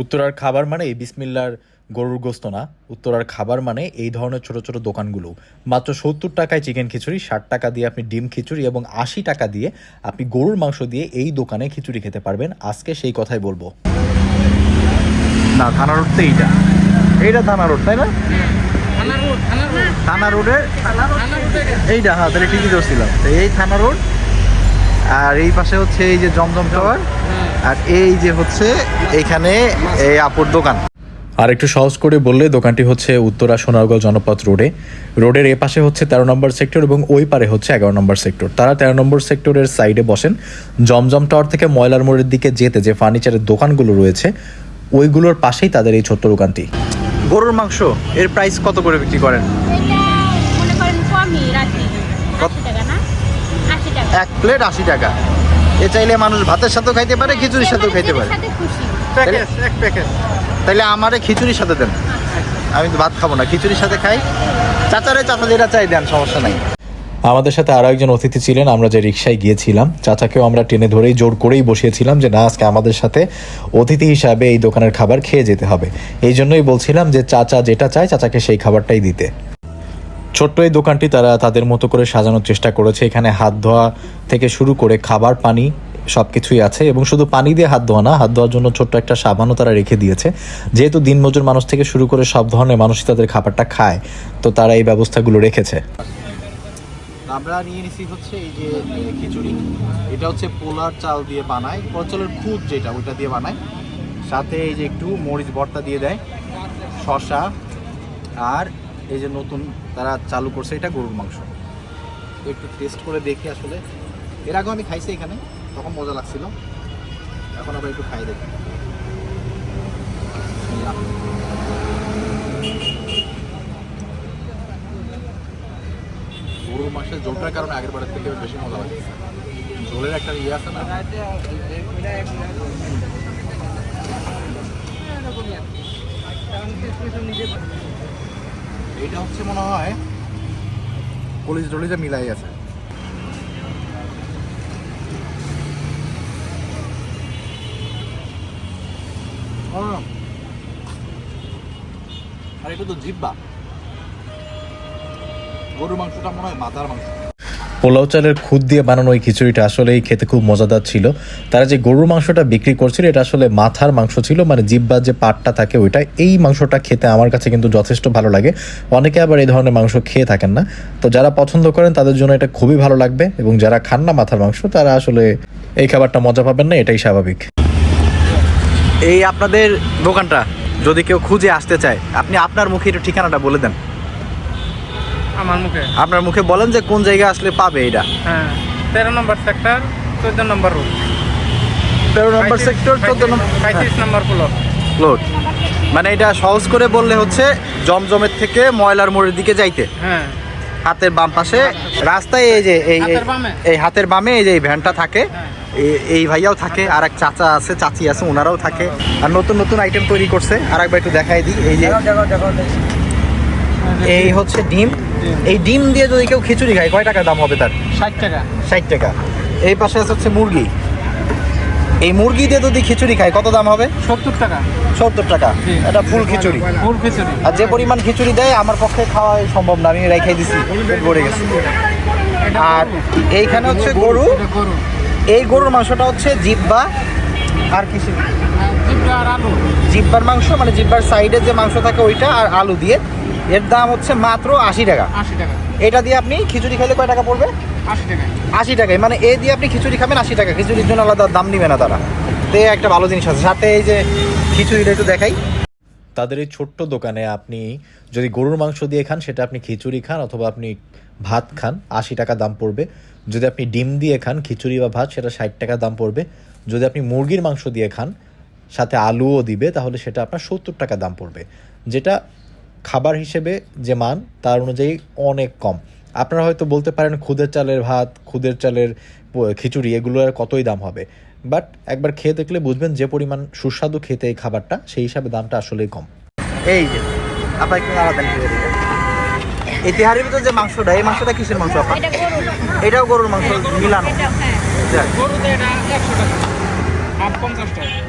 উত্তরার খাবার মানে এই বিসমিল্লার গরুর গোস্ত না। উত্তরার খাবার মানে এই ধরনের ছোট ছোট দোকানগুলো। মাত্র সত্তর টাকায় চিকেন খিচুড়ি ষাট টাকা দিয়ে আপনি ডিম খিচুড়ি এবং আশি টাকা দিয়ে আপনি গরুর মাংস দিয়ে এই দোকানে খিচুড়ি খেতে পারবেন। আজকে সেই কথাই বলব। না থানা রোড তো এইটা। এইটা থানা রোড তাই না? থানা রোডের? এইটা হ্যাঁ তাহলে ঠিকই ধরছিলাম। এই থানা রোড আর এই পাশে হচ্ছে এই যে জমজম টাওয়ার আর এই যে হচ্ছে এখানে এই আপুর দোকান। আর একটু সহজ করে বললে দোকানটি হচ্ছে উত্তরা সোনারগাঁও জনপথ রোডে। রোডের এ পাশে হচ্ছে তেরো নম্বর সেক্টর এবং ওই পারে হচ্ছে এগারো নম্বর সেক্টর। তারা তেরো নম্বর সেক্টরের সাইডে বসেন। জমজম টাওয়ার থেকে ময়লার মোড়ের দিকে যেতে যে ফার্নিচারের দোকানগুলো রয়েছে ওইগুলোর পাশেই তাদের এই ছোট্ট দোকানটি। গরুর মাংস এর প্রাইস কত করে বিক্রি করেন? আশি টাকা এক প্লেট আশি টাকা। এ চাইলে মানুষ ভাতের সাথেও খাইতে পারে খিচুড়ির সাথেও খাইতে পারে। সাথে খুশি। প্যাকেজ, এক প্যাকেট। তাইলে আমারে খিচুড়ির সাথে দেন। আমি তো ভাত খাব না খিচুড়ির সাথে খাই। চাচারে চাচা যেটা চাই দেন সমস্যা নাই। আমাদের সাথে আরও একজন অতিথি ছিলেন আমরা যে রিক্সায় গিয়েছিলাম চাচাকেও আমরা টেনে ধরেই জোর করেই বসিয়েছিলাম যে না আজকে আমাদের সাথে অতিথি হিসাবে এই দোকানের খাবার খেয়ে যেতে হবে। এই জন্যই বলছিলাম যে চাচা যেটা চায় চাচাকে সেই খাবারটাই দিতে। ছোট্ট এই দোকানটি তারা তাদের মতো করে সাজানোর চেষ্টা করেছে। এখানে হাত ধোয়া থেকে শুরু করে খাবার, পানি সব কিছুই আছে এবং শুধু পানি দিয়ে হাত ধোয়া না, হাত ধোয়ার জন্য ছোট্ট একটা সাবানও তারা রেখে দিয়েছে। যেহেতু দিনমজুর মানুষ থেকে শুরু করে সব ধরনের মানুষই তাদের খাবারটা খায়, তো তারা এই ব্যবস্থাগুলো রেখেছে। আমরা নিয়ে নিছি হচ্ছে এই যে খিচুড়ি। এটা হচ্ছে পোলার চাল দিয়ে বানায় পচলের খুদ যেটা, ওইটা দিয়ে বানায়। সাথে এই যে একটু মরিচ ভর্তা দিয়ে দেয় শশা আর এই যে নতুন তারা চালু করছে, এটা গরুর মাংস। একটু টেস্ট করে দেখি আসলে। এর আগেও আমি খাইছি এখানে, তখন মজা লাগছিল। এখন আবার একটু খাই দেখি। গরুর মাংসের ঝোলটার কারণে আগের বারের থেকে বেশি মজা লাগছে। ঝোলের একটা ইয়ে আছে না? এটা হচ্ছে মনে হয় পুলিশ টলিজে মিলাই আছে। আহ। আর এটা তো জিব্বা। গরুর মাংসটা মনে হয় মাথার মাংস। পোলাও চালের খুদ দিয়ে বানানো এই খিচুড়িটা আসলেই খেতে খুব মজাদার ছিল। তারা যে গরুর মাংসটা বিক্রি করছিল, এটা আসলে মাথার মাংস ছিল মানে জিব্বার যে পাটটা থাকে ওইটা, এই মাংসটা খেতে আমার কাছে কিন্তু যথেষ্ট ভালো লাগে। অনেকে আবার এই ধরনের মাংস খেয়ে থাকেন না। তো যারা পছন্দ করেন, তাদের জন্য এটা খুবই ভালো লাগবে এবং যারা খান না মাথার মাংস, তারা আসলে এই খাবারটা মজা পাবেন না, এটাই স্বাভাবিক। এই আপনাদের দোকানটা, যদি কেউ খুঁজে আসতে চায়, আপনি আপনার মুখে একটু ঠিকানাটা বলে দেন। আমার মুখে। আপনার মুখে বলেন যে কোন জায়গায় আসলে পাবে এটা? হ্যাঁ তেরো নম্বর সেক্টর চোদ্দ নম্বর রোড তেরো নম্বর সেক্টর চোদ্দ নম্বর পঁয়ত্রিশ নম্বর প্লট প্লট মানে এটা সহজ করে বললে হচ্ছে জমজমের থেকে ময়লার মোড়ের দিকে যাইতে। হ্যাঁ। হাতের বাম পাশে রাস্তায় এই যে এই এই- হাতের বামে? এই হাতের বামে এই যে এই ভ্যানটা থাকে হ্যাঁ। এই ভাইয়াও থাকে আর এক চাচা আছে চাচি আছে ওনারাও থাকে। আর নতুন নতুন আইটেম তৈরি করছে। আর একবার একটু দেখাই দিই। এই যে এই হচ্ছে ডিম। এই ডিম দিয়ে যদি কেউ খিচুড়ি খায় কয় টাকা দাম হবে তার? ষাট টাকা। ষাট টাকা। এই পাশে আছে হচ্ছে মুরগি। এই মুরগি দিয়ে যদি খিচুড়ি খায় কত দাম হবে? সত্তর টাকা। সত্তর টাকা। এটা ফুল খিচুড়ি। ফুল খিচুড়ি। আর যে পরিমাণ খিচুড়ি দেয় আমার পক্ষে খাওয়া সম্ভব না। আমি রেখাই দিছি ভরে গেছে। আর এইখানে হচ্ছে গরু। এই গরুর মাংসটা হচ্ছে জিব্বা আর কিছু জিব্বার মাংস মানে জিব্বার সাইডে যে মাংস থাকে ওইটা আর আলু দিয়ে এর দাম হচ্ছে মাত্র আশি টাকা। আশি টাকা। এটা দিয়ে আপনি খিচুড়ি খেলে কয় টাকা পড়বে? আশি টাকা। আশি টাকায়। মানে এ দিয়ে আপনি খিচুড়ি খাবেন আশি টাকা। খিচুড়ির জন্য আলাদা দাম নিবে না তারা। তো একটা ভালো জিনিস আছে। সাথে এই যে খিচুড়িটা একটু দেখাই। তাদের এই ছোট্ট দোকানে আপনি যদি গরুর মাংস দিয়ে খান সেটা আপনি খিচুড়ি খান অথবা আপনি ভাত খান আশি টাকা দাম পড়বে। যদি আপনি ডিম দিয়ে খান খিচুড়ি বা ভাত সেটা ষাট টাকা দাম পড়বে। যদি আপনি মুরগির মাংস দিয়ে খান সাথে আলুও দিবে তাহলে সেটা আপনার সত্তর টাকা দাম পড়বে। যেটা খাবার হিসেবে যে মান তার অনুযায়ী অনেক কম। আপনারা হয়তো বলতে পারেন খুদের চালের ভাত খুদের চালের খিচুড়ি এগুলোর কতই দাম হবে? বাট একবার খেয়ে দেখলে বুঝবেন যে পরিমাণ সুস্বাদু খেতে এই খাবারটা সেই হিসাবে দামটা আসলেই কম। এই যে আপনার একটু আলাদা এই তিহারির ভিতরে যে মাংসটা এই মাংসটা কিসের মাংস আপনার? এটাও গরুর মাংস মিলানো।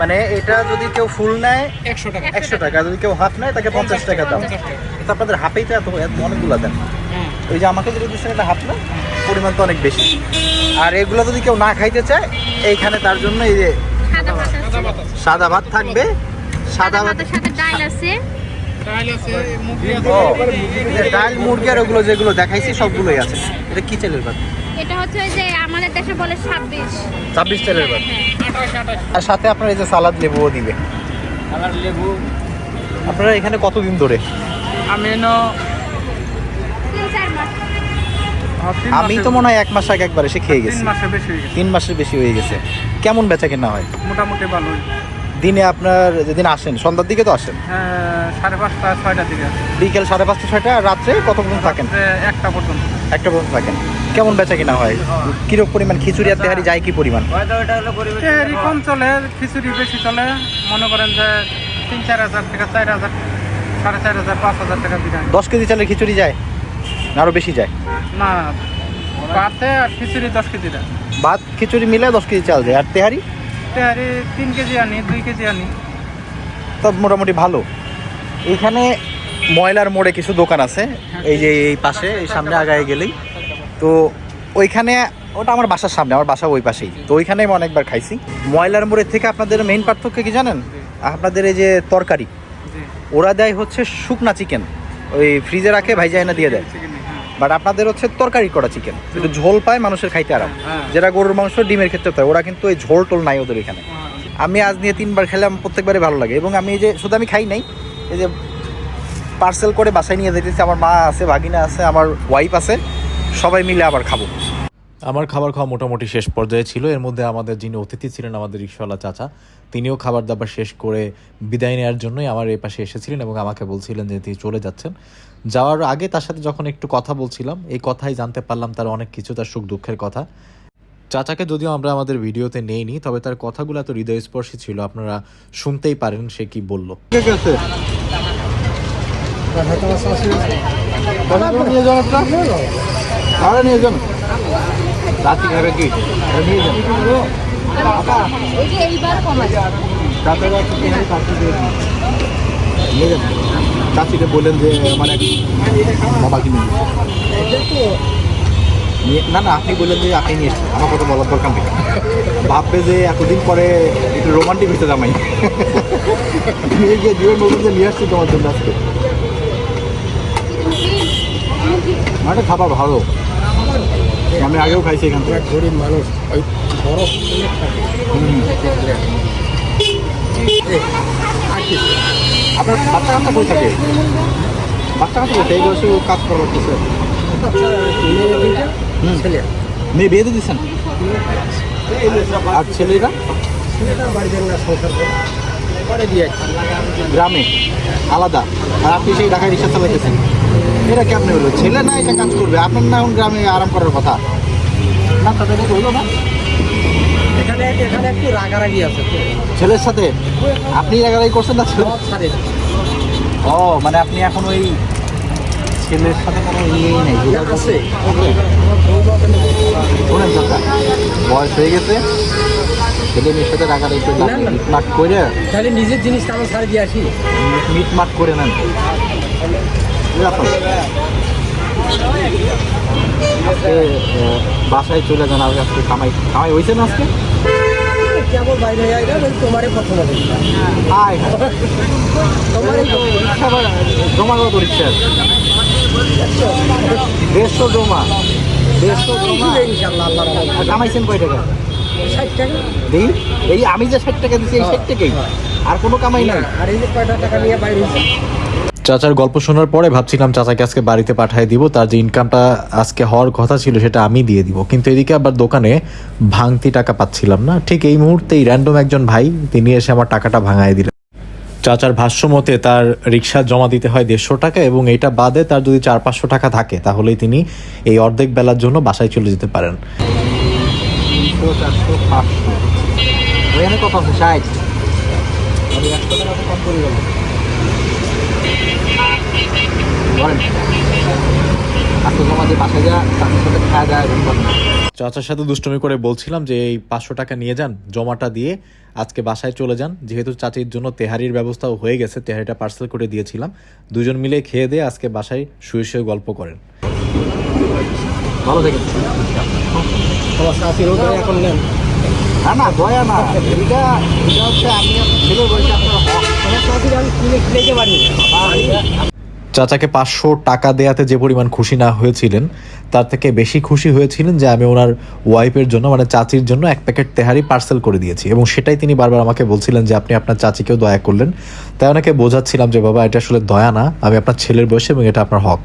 মানে এটা যদি কেউ ফুল নেয় একশো টাকা। একশো টাকা। যদি কেউ হাফ নেয় তাকে পঞ্চাশ টাকা দাম তো আপনাদের হাফেই তো এত অনেকগুলো দেন। হ্যাঁ ওই যে আমাকে যেটা দিচ্ছেন এটা হাফ না পরিমাণ তো অনেক বেশি। আর এগুলো যদি কেউ না খাইতে চায় এইখানে তার জন্য এই যে সাদা ভাত থাকবে সাদা সাদা ভাত ভাতের সাথে ডাল আছে। ডাল আছে মুরগি আছে। এই ডাল মুরগি আর ওগুলো যেগুলো দেখাইছি সবগুলোই আছে। এটা কি চালের ভাত? এটা হচ্ছে যে আমাদের দেশে বলে ছাব্বিশ। ছাব্বিশ চালের ভাত। হ্যাঁ আঠাশ আঠাশ আর সাথে আপনার এই যে সালাদ লেবুও দিবে। আমার লেবু। আপনারা এখানে কতদিন ধরে? আমি ন তিন চার মাস। আমি তো মনে হয় এক মাস আগে একবার এসে খেয়ে গেছি তিন মাসে বেশি হয়ে গেছে। তিন মাসের বেশি হয়ে গেছে। কেমন বেচা কেনা হয়? মোটামুটি ভালোই। দিনে আপনার যেদিন আসেন সন্ধ্যার দিকে তো আসেন? হ্যাঁ, সাড়ে পাঁচটা ছয়টার দিকে বিকেল সাড়ে পাঁচটা ছয়টা রাত্রে কত পর্যন্ত থাকেন একটা পর্যন্ত। একটা পর্যন্ত থাকেন। কেমন বেচা কিনা হয়? কীরকম পরিমাণ খিচুড়ি আর তেহারি যায় কি পরিমাণ? তেহারি কম চলে খিচুড়ি বেশি চলে। মনে করেন যে তিন চার হাজার টাকা চার হাজার সাড়ে চার হাজার পাঁচ হাজার টাকা বিরিয়ানি দশ কেজি চালের খিচুড়ি যায় না আরও বেশি যায়? না পাতে আর খিচুড়ি দশ কেজি দেয়। ভাত খিচুড়ি মিলে দশ কেজি চাল যায়। আর তেহারি? তেহারি তিন কেজি আনি দুই কেজি আনি। তো মোটামুটি ভালো। এইখানে ময়লার মোড়ে কিছু দোকান আছে। এই যে এই পাশে এই সামনে আগায় গেলেই। তো ওইখানে ওটা আমার বাসার সামনে আমার বাসা ওই পাশেই। তো ওইখানে আমি অনেকবার খাইছি। ময়লার মোড়ের থেকে আপনাদের মেইন পার্থক্য কি জানেন? আপনাদের এই যে তরকারি ওরা দেয় হচ্ছে শুকনা চিকেন ওই ফ্রিজে রাখে ভাইজা এনে দিয়ে দেয়। হ্যাঁ। বাট আপনাদের হচ্ছে তরকারি করা চিকেন একটু ঝোল পায় মানুষের খাইতে আরাম। হ্যাঁ। যেটা গরুর মাংস ডিমের ক্ষেত্রে তাই। ওরা কিন্তু ওই ঝোল টোল নাই ওদের এখানে। আমি আজ নিয়ে তিনবার খেলাম প্রত্যেকবারই ভালো লাগে। এবং আমি এই যে শুধু আমি খাই নাই এই যে পার্সেল করে বাসায় নিয়ে যেতেছি আমার মা আছে ভাগিনা আছে আমার ওয়াইফ আছে। সবাই মিলে আবার খাব। আমার খাবার খাওয়া মোটামুটি শেষ পর্যায়ে ছিল। এর মধ্যে আমাদের যিনি অতিথি ছিলেন আমাদের রিক্সাওয়ালা চাচা তিনিও খাবার দাবার শেষ করে বিদায় নেওয়ার জন্যই আমার এই পাশে এসেছিলেন এবং আমাকে বলছিলেন যে তিনি চলে যাচ্ছেন। যাওয়ার আগে তার সাথে যখন একটু কথা বলছিলাম এই কথাই জানতে পারলাম তার অনেক কিছু তার সুখ দুঃখের কথা। চাচাকে যদিও আমরা আমাদের ভিডিওতে নেইনি তবে তার কথাগুলো এত হৃদয়স্পর্শী ছিল আপনারা শুনতেই পারেন সে কি বলল। নিয়ে যান চাচি খাবে কি? নিয়ে যান চাচিকে বললেন যে আমার এক বাবা কিনে না না, আপনি বললেন যে, আপনি নিয়ে এসেছেন। আমার কথা বলার দরকার নেই। ভাববে যে, এতদিন পরে একটু রোমান্টিক হতে জামাই। নিয়ে গিয়ে জীবন বলবেন যে নিয়ে আসছি তোমার জন্য আজকে। মানে খাবার ভালো। আমি আগেও খাইছি এখান থেকে। গরিব মানুষ ওই বরফ আপনার বাচ্চা কাচ্চা কই থাকে? বাচ্চা কাচ্চা এই বয়সে কাজ করা মেয়ে বিয়ে আর ছেলেরা গ্রামে? আলাদা। আর আপনি সেই ঢাকায় রিক্সা চালাইতেছেন? এটা কেমনে হলো? ছেলে না এটা কাজ করবে? আপনার না এখন গ্রামে আরাম করার কথা? না তাদের হলো না। এখানে এখানে একটু রাগারাগি আছে। ছেলের সাথে? আপনি রাগারাগি করছেন না ছেলে? ও মানে আপনি এখন ওই ছেলের সাথে কোনো ইয়েই নেই আছে। শোনেন চাচা বয়স হয়ে গেছে। ছেলে মেয়ের সাথে রাগারাগি করে। মিটমাট করে তাহলে নিজের জিনিসটা আমি ছাড়ে দিয়ে আসি। মিটমাট করে নেন। বাসায় চলে যান আর আজকে কামাই কামাই হয়েছে না আজকে? এই আমি যে ষাট টাকা দিচ্ছি এই ষাট আর কোনো কামাই নাই? আর এই যে টাকা নিয়ে বাইরে চাচার গল্প শোনার পরে ভাবছিলাম চাচাকে আজকে বাড়িতে পাঠিয়ে দিব, তার যে ইনকামটা আজকে হওয়ার কথা ছিল সেটা আমি দিয়ে দিব। কিন্তু এদিকে আবার দোকানে ভাঙতি টাকা পাচ্ছিলাম না। ঠিক এই মুহূর্তেই র্যান্ডম একজন ভাই, তিনি এসে আমার টাকাটা ভাঙায় দিলেন। চাচার ভাষ্য মতে তার রিক্সা জমা দিতে হয় দেড়শো টাকা এবং এটা বাদে তার যদি চার পাঁচশো টাকা থাকে, তাহলেই তিনি এই অর্ধেক বেলার জন্য বাসায় চলে যেতে পারেন। কত আছে ষাট একশো টাকা তো কম করে গেল ধরেন আজকে তোমাদের বাসায় যা চাচার সাথে খাওয়া দাওয়া চাচার সাথে দুষ্টমি করে বলছিলাম যে এই পাঁচশো টাকা নিয়ে যান জমাটা দিয়ে আজকে বাসায় চলে যান। যেহেতু চাচির জন্য তেহারির ব্যবস্থাও হয়ে গেছে তেহারিটা পার্সেল করে দিয়েছিলাম। দুজন মিলে খেয়ে দিয়ে আজকে বাসায় শুয়ে শুয়ে গল্প করেন। ভালো থেকে আমার এখন নেন। না না দয়া না। এটা এটা হচ্ছে আমি আপনার ছেলে বয়সে আপনার হক আমার শাশির আমি কিনে খেতে পারি চাচাকে পাঁচশো টাকা দেয়াতে যে পরিমাণ খুশি না হয়েছিলেন, তার থেকে বেশি খুশি হয়েছিলেন যে আমি ওনার ওয়াইফের জন্য মানে চাচির জন্য এক প্যাকেট তেহারি পার্সেল করে দিয়েছি। এবং সেটাই তিনি বারবার আমাকে বলছিলেন যে আপনি আপনার চাচিকেও দয়া করলেন। তাই ওনাকে বোঝাচ্ছিলাম যে, বাবা, এটা আসলে দয়া না। আমি আপনার ছেলের বয়সে এবং এটা আপনার হক।